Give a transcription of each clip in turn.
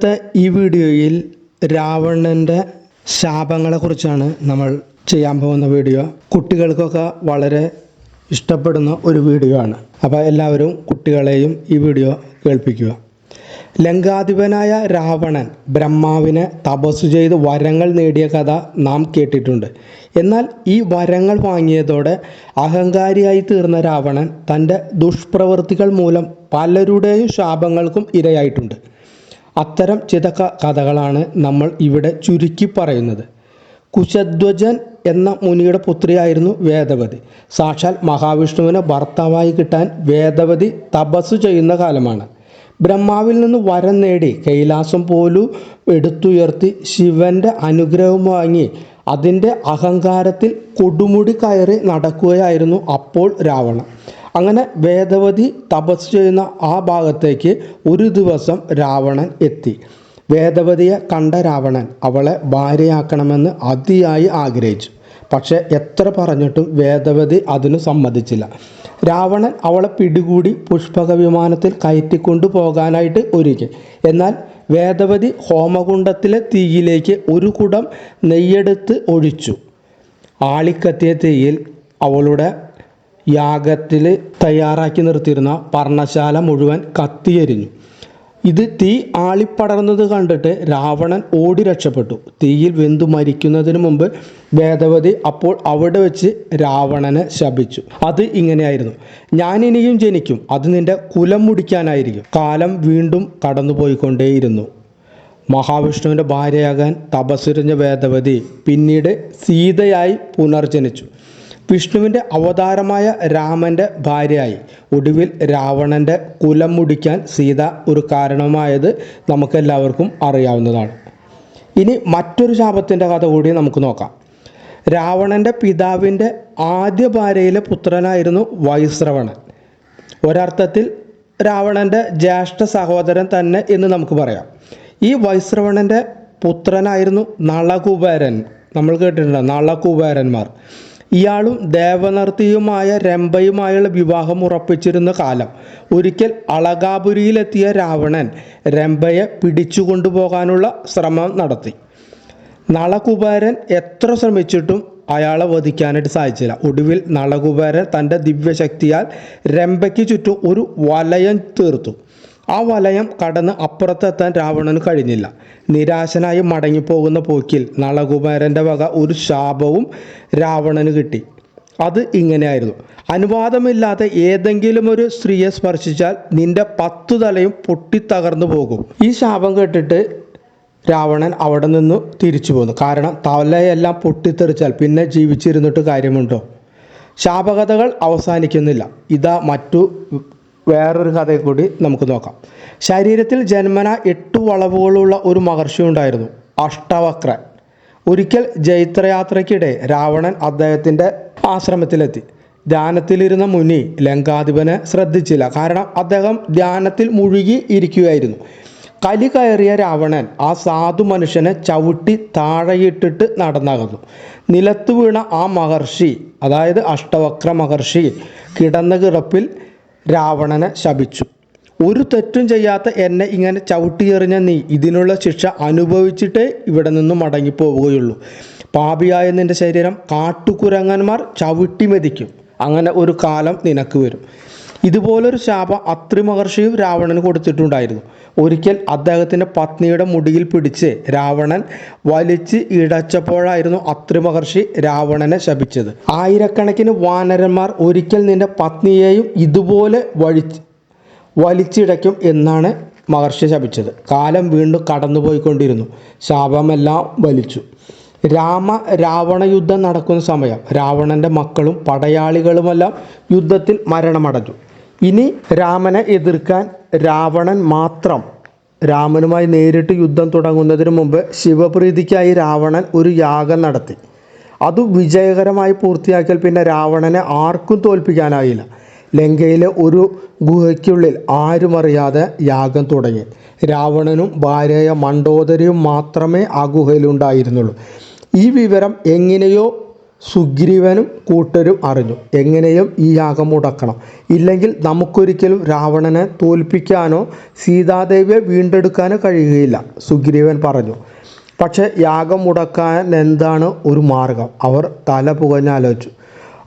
ഇന്നത്തെ ഈ വീഡിയോയിൽ രാവണന്റെ ശാപങ്ങളെക്കുറിച്ചാണ് നമ്മൾ ചെയ്യാൻ പോകുന്ന വീഡിയോ. കുട്ടികൾക്കൊക്കെ വളരെ ഇഷ്ടപ്പെടുന്ന ഒരു വീഡിയോ ആണ്. അപ്പോൾ എല്ലാവരും കുട്ടികളെയും ഈ വീഡിയോ കേൾപ്പിക്കുക. ലങ്കാധിപനായ രാവണൻ ബ്രഹ്മാവിനെ തപസ് ചെയ്ത് വരങ്ങൾ നേടിയ കഥ നാം കേട്ടിട്ടുണ്ട്. എന്നാൽ ഈ വരങ്ങൾ വാങ്ങിയതോടെ അഹങ്കാരിയായി തീർന്ന രാവണൻ തന്റെ ദുഷ്പ്രവൃത്തികൾ മൂലം പലരുടെയും ശാപങ്ങൾക്കും ഇരയായിട്ടുണ്ട്. അത്തരം ചില കഥകളാണ് നമ്മൾ ഇവിടെ ചുരുക്കി പറയുന്നത്. കുശധ്വജൻ എന്ന മുനിയുടെ പുത്രിയായിരുന്നു വേദവതി. സാക്ഷാൽ മഹാവിഷ്ണുവിനെ ഭർത്താവായി കിട്ടാൻ വേദവതി തപസ് ചെയ്യുന്ന കാലമാണ്. ബ്രഹ്മാവിൽ നിന്ന് വരം നേടി കൈലാസം പോലും എടുത്തുയർത്തി ശിവന്റെ അനുഗ്രഹം വാങ്ങി അതിന്റെ അഹങ്കാരത്തിൽ കൊടുമുടി കയറി നടക്കുകയായിരുന്നു അപ്പോൾ രാവണൻ. അങ്ങനെ വേദവതി തപസ് ചെയ്യുന്ന ആ ഭാഗത്തേക്ക് ഒരു ദിവസം രാവണൻ എത്തി. വേദവതിയെ കണ്ട രാവണൻ അവളെ ഭാര്യയാക്കണമെന്ന് അതിയായി ആഗ്രഹിച്ചു. പക്ഷേ എത്ര പറഞ്ഞിട്ടും വേദവതി അതിന് സമ്മതിച്ചില്ല. രാവണൻ അവളെ പിടികൂടി പുഷ്പക വിമാനത്തിൽ കയറ്റിക്കൊണ്ടു പോകാനായിട്ട് ഒരുക്കി. എന്നാൽ വേദവതി ഹോമകുണ്ടത്തിലെ തീയിലേക്ക് ഒരു കുടം നെയ്യെടുത്ത് ഒഴിച്ചു. ആളിക്കത്തിയ തീയിൽ അവളുടെ യാഗത്തിൽ തയ്യാറാക്കി നിർത്തിയിരുന്ന പർണശാല മുഴുവൻ കത്തിയെരിഞ്ഞു. ഇത് തീ ആളിപ്പടർന്നത് കണ്ടിട്ട് രാവണൻ ഓടി രക്ഷപ്പെട്ടു. തീയിൽ വെന്തു മരിക്കുന്നതിന് മുമ്പ് വേദവതി അപ്പോൾ അവിടെ വെച്ച് രാവണനെ ശപിച്ചു. അത് ഇങ്ങനെയായിരുന്നു. ഞാൻ ഇനിയും ജനിക്കും. അത് നിന്റെ കുലം മുടിക്കാനായിരിക്കും. കാലം വീണ്ടും കടന്നുപോയിക്കൊണ്ടേയിരുന്നു മഹാവിഷ്ണുവിന്റെ ഭാര്യയാകാൻ തപസ്സുരഞ്ഞ വേദവതി പിന്നീട് സീതയായി പുനർജനിച്ചു. വിഷ്ണുവിന്റെ അവതാരമായ രാമന്റെ ഭാര്യയായി. ഒടുവിൽ രാവണന്റെ കുലം മുടിക്കാൻ സീത ഒരു കാരണമായത് നമുക്കെല്ലാവർക്കും അറിയാവുന്നതാണ്. ഇനി മറ്റൊരു ശാപത്തിന്റെ കഥ കൂടി നമുക്ക് നോക്കാം. രാവണന്റെ പിതാവിന്റെ ആദ്യ ഭാര്യയിലെ പുത്രനായിരുന്നു വൈശ്രവണൻ. ഒരർത്ഥത്തിൽ രാവണന്റെ ജ്യേഷ്ഠ സഹോദരൻ തന്നെ എന്ന് നമുക്ക് പറയാം. ഈ വൈശ്രവണന്റെ പുത്രനായിരുന്നു നളകുബേരൻ. നമ്മൾ കേട്ടിട്ടുണ്ട് നളകുബേരന്മാർ. ഇയാളും ദേവനർത്തിയുമായ രംഭയുമായുള്ള വിവാഹം ഉറപ്പിച്ചിരുന്ന കാലം. ഒരിക്കൽ അളകാപുരിയിലെത്തിയ രാവണൻ രംഭയെ പിടിച്ചുകൊണ്ടുപോകാനുള്ള ശ്രമം നടത്തി. നളകുബേരൻ എത്ര ശ്രമിച്ചിട്ടും അയാളെ വധിക്കാനായിട്ട് സാധിച്ചില്ല. ഒടുവിൽ നളകുബേരൻ തന്റെ ദിവ്യശക്തിയാൽ രംഭയ്ക്ക് ചുറ്റും ഒരു വലയം തീർത്തു. ആ വലയം കടന്ന് അപ്പുറത്തെത്താൻ രാവണന് കഴിഞ്ഞില്ല. നിരാശനായി മടങ്ങിപ്പോകുന്ന പോക്കിൽ നളകുമാരന്റെ വക ഒരു ശാപവും രാവണന് കിട്ടി. അത് ഇങ്ങനെയായിരുന്നു. അനുവാദമില്ലാതെ ഏതെങ്കിലും ഒരു സ്ത്രീയെ സ്പർശിച്ചാൽ നിന്റെ പത്തു തലയും പൊട്ടിത്തകർന്നു പോകും. ഈ ശാപം കേട്ടിട്ട് രാവണൻ അവിടെ നിന്ന് തിരിച്ചു പോന്നു. കാരണം തലയെല്ലാം പൊട്ടിത്തെറിച്ചാൽ പിന്നെ ജീവിച്ചിരുന്നിട്ട് കാര്യമുണ്ടോ? ശാപകഥകൾ അവസാനിക്കുന്നില്ല. ഇതാ മറ്റു വേറൊരു കഥയെ കൂടി നമുക്ക് നോക്കാം. ശരീരത്തിൽ ജന്മന എട്ടു വളവുകളുള്ള ഒരു മഹർഷി ഉണ്ടായിരുന്നു അഷ്ടവക്രൻ ഒരിക്കൽ ജൈത്രയാത്രയ്ക്കിടെ രാവണൻ അദ്ദേഹത്തിന്റെ ആശ്രമത്തിലെത്തി. ധ്യാനത്തിലിരുന്ന മുനി ലങ്കാധിപനെ ശ്രദ്ധിച്ചില്ല. കാരണം അദ്ദേഹം ധ്യാനത്തിൽ മുഴുകി ഇരിക്കുകയായിരുന്നു. കലി കയറിയ രാവണൻ ആ സാധു മനുഷ്യനെ ചവിട്ടി താഴെയിട്ടിട്ട് നടന്നകന്നു. നിലത്ത് വീണ ആ മഹർഷി അതായത് അഷ്ടവക്ര മഹർഷി കിടന്ന കിടപ്പിൽ രാവണനെ ശപിച്ചു. ഒരു തെറ്റും ചെയ്യാത്ത എന്നെ ഇങ്ങനെ ചവിട്ടിയെറിഞ്ഞ നീ ഇതിനുള്ള ശിക്ഷ അനുഭവിച്ചിട്ടേ ഇവിടെ നിന്നും മടങ്ങിപ്പോവുകയുള്ളൂ. പാപിയായ നിന്റെ ശരീരം കാട്ടുകുരങ്ങന്മാർ ചവിട്ടി മെതിക്കും. അങ്ങനെ ഒരു കാലം നിനക്ക് വരും. ഇതുപോലൊരു ശാപം അത്രി മഹർഷിയും രാവണന് കൊടുത്തിട്ടുണ്ടായിരുന്നു. ഒരിക്കൽ അദ്ദേഹത്തിന്റെ പത്നിയുടെ മുടിയിൽ പിടിച്ച് രാവണൻ വലിച്ച് ഇടച്ചപ്പോഴായിരുന്നു അത്രി മഹർഷി രാവണനെ ശപിച്ചത്. ആയിരക്കണക്കിന് വാനരന്മാർ ഒരിക്കൽ നിന്റെ പത്നിയെയും ഇതുപോലെ വഴി വലിച്ചിടയ്ക്കും എന്നാണ് മഹർഷി ശപിച്ചത്. കാലം വീണ്ടും കടന്നുപോയിക്കൊണ്ടിരുന്നു. ശാപമെല്ലാം വലിച്ചു. രാമ രാവണ യുദ്ധം നടക്കുന്ന സമയം രാവണന്റെ മക്കളും പടയാളികളുമെല്ലാം യുദ്ധത്തിൽ മരണമടഞ്ഞു. ഇനി രാമനെ എതിർക്കാൻ രാവണൻ മാത്രം രാമനുമായി നേരിട്ട് യുദ്ധം തുടങ്ങുന്നതിന് മുമ്പ് ശിവപ്രീതിക്കായി രാവണൻ ഒരു യാഗം നടത്തി. അത് വിജയകരമായി പൂർത്തിയാക്കിയാൽ പിന്നെ രാവണനെ ആർക്കും തോൽപ്പിക്കാനായില്ല. ലങ്കയിലെ ഒരു ഗുഹയ്ക്കുള്ളിൽ ആരും അറിയാതെ യാഗം തുടങ്ങി. രാവണനും ഭാര്യയായ മണ്ഡോദരിയും മാത്രമേ ആ ഗുഹയിലുണ്ടായിരുന്നുള്ളൂ. ഈ വിവരം എങ്ങനെയോ സുഗ്രീവനും കൂട്ടരും അറിഞ്ഞു. എങ്ങനെയും ഈ യാഗം മുടക്കണം. ഇല്ലെങ്കിൽ നമുക്കൊരിക്കലും രാവണനെ തോൽപ്പിക്കാനോ സീതാദേവിയെ വീണ്ടെടുക്കാനോ കഴിയുകയില്ല സുഗ്രീവൻ പറഞ്ഞു. പക്ഷേ യാഗം മുടക്കാൻ എന്താണ് ഒരു മാർഗം? അവർ തല പുകഞ്ഞാലോചിച്ചു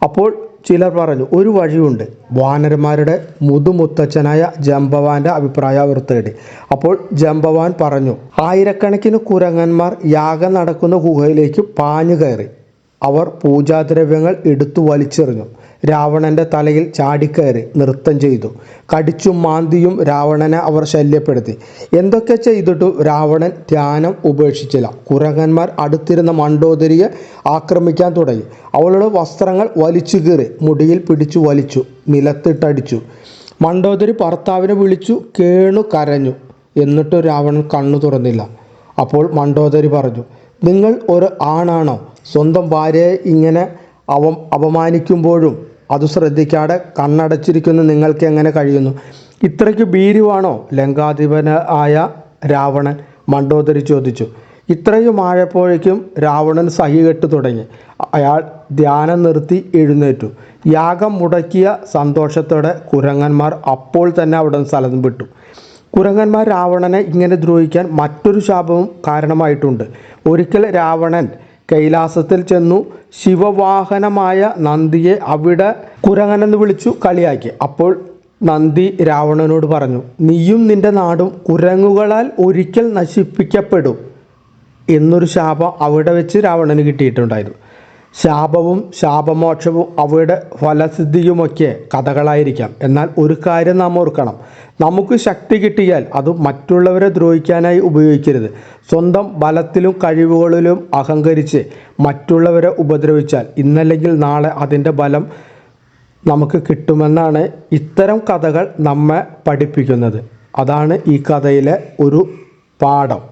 അപ്പോൾ ചിലർ പറഞ്ഞു ഒരു വഴിയുണ്ട്. വാനരന്മാരുടെ മുതുമുത്തച്ഛനായ ജംബവാന്റെ അഭിപ്രായം അവർ തേടി. അപ്പോൾ ജംബവാൻ പറഞ്ഞു ആയിരക്കണക്കിന് കുരങ്ങന്മാർ യാഗം നടക്കുന്ന ഗുഹയിലേക്ക് പാഞ്ഞു കയറി. അവർ പൂജാദ്രവ്യങ്ങൾ എടുത്തു വലിച്ചെറിഞ്ഞു. രാവണന്റെ തലയിൽ ചാടിക്കയറി നൃത്തം ചെയ്തു. കടിച്ചും മാന്തിയും രാവണനെ അവർ ശല്യപ്പെടുത്തി. എന്തൊക്കെ ചെയ്തിട്ടും രാവണൻ ധ്യാനം ഉപേക്ഷിച്ചില്ല. കുരങ്ങന്മാർ അടുത്തിരുന്ന മണ്ടോദരിയെ ആക്രമിക്കാൻ തുടങ്ങി. അവളുടെ വസ്ത്രങ്ങൾ വലിച്ചു കീറി മുടിയിൽ പിടിച്ചു വലിച്ചു നിലത്തിട്ടടിച്ചു. മണ്ടോദരി ഭർത്താവിനെ വിളിച്ചു കേണു കരഞ്ഞു എന്നിട്ട് രാവണൻ കണ്ണു തുറന്നില്ല. അപ്പോൾ മണ്ടോദരി പറഞ്ഞു നിങ്ങൾ ഒരു ആണാണോ? സ്വന്തം ഭാര്യയെ ഇങ്ങനെ അവ അപമാനിക്കുമ്പോഴും അത് ശ്രദ്ധിക്കാതെ കണ്ണടച്ചിരിക്കുന്ന നിങ്ങൾക്ക് എങ്ങനെ കഴിയുന്നു? ഇത്രയ്ക്ക് ഭീരുവാണോ ലങ്കാധിപനായ രാവണൻ? മണ്ടോദരി ചോദിച്ചു. ഇത്രയും ആയപ്പോഴേക്കും രാവണൻ സഹികെട്ട് തുടങ്ങി. അയാൾ ധ്യാനം നിർത്തി എഴുന്നേറ്റു. യാഗം മുടക്കിയ സന്തോഷത്തോടെ കുരങ്ങന്മാർ അപ്പോൾ തന്നെ അവിടെ സ്ഥലം വിട്ടു. കുരങ്ങന്മാർ രാവണനെ ഇങ്ങനെ ദ്രോഹിക്കാൻ മറ്റൊരു ശാപവും കാരണമായിട്ടുണ്ട്. ഒരിക്കൽ രാവണൻ കൈലാസത്തിൽ ചെന്നു ശിവവാഹനമായ നന്ദിയെ അവിടെ കുരങ്ങനെന്ന് വിളിച്ചു കളിയാക്കി. അപ്പോൾ നന്ദി രാവണനോട് പറഞ്ഞു നീയും നിന്റെ നാടും കുരങ്ങുകളാൽ ഒരിക്കൽ നശിപ്പിക്കപ്പെടും എന്നൊരു ശാപം അവിടെ വെച്ച് രാവണന് കിട്ടിയിട്ടുണ്ടായിരുന്നു. ശാപവും ശാപമോക്ഷവും അവയുടെ ഫലസിദ്ധിയുമൊക്കെ കഥകളായിരിക്കാം. എന്നാൽ ഒരു കാര്യം നാം ഓർക്കണം. നമുക്ക് ശക്തി കിട്ടിയാൽ അത് മറ്റുള്ളവരെ ദ്രോഹിക്കാനായി ഉപയോഗിക്കരുത്. സ്വന്തം ബലത്തിലും കഴിവുകളിലും അഹങ്കരിച്ച് മറ്റുള്ളവരെ ഉപദ്രവിച്ചാൽ ഇന്നല്ലെങ്കിൽ നാളെ അതിന്റെ ബലം നമുക്ക് കിട്ടുമെന്നാണ് ഇത്തരം കഥകൾ നമ്മെ പഠിപ്പിക്കുന്നത്. അതാണ് ഈ കഥയിലെ ഒരു പാഠം.